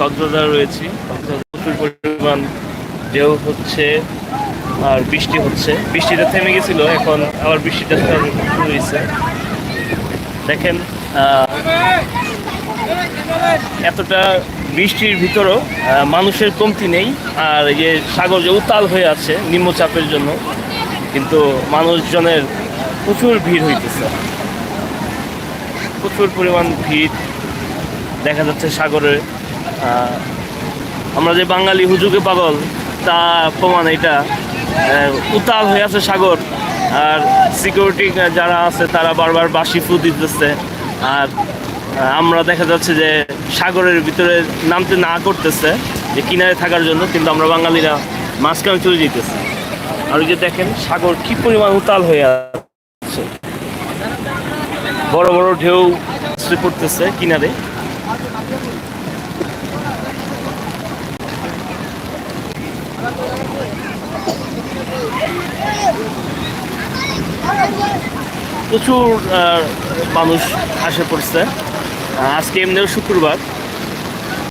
কক্সবাজার রয়েছি। প্রচুর পরিমাণ ঢেউ হচ্ছে আর বৃষ্টি হচ্ছে। বৃষ্টিটা থেমে গেছিল, এখন আবার বৃষ্টিটা শুরু হয়েছে। দেখেন এতটা বৃষ্টির ভিতরও মানুষের কমতি নেই, আর যে সাগর যে উত্তাল হয়ে আছে নিম্নচাপের জন্য, কিন্তু মানুষজনের প্রচুর ভিড় হইতেছে। প্রচুর পরিমাণ ভিড় দেখা যাচ্ছে সাগরে। আমরা যে বাঙালি হুজুকে পাগল, তা প্রমাণ এটা। উতাল হয়ে আছে সাগর, আর সিকিউরিটি যারা আছে, তারা বারবার বাসি ফু দিতেছে। আর আমরা দেখা যাচ্ছে যে সাগরের ভিতরে নামতে না করতেছে, যে কিনারে থাকার জন্য, কিন্তু আমরা বাঙালিরা মাঝখানে চলে যেতেছি আর ওই যে দেখেন, সাগর কি পরিমাণ উতাল হয়ে আছে। বড় বড় ঢেউ পড়তেছে কিনারে। প্রচুর আহ, মানুষ আসে পড়ছে আহ, আজকে এমনিও শুক্রবার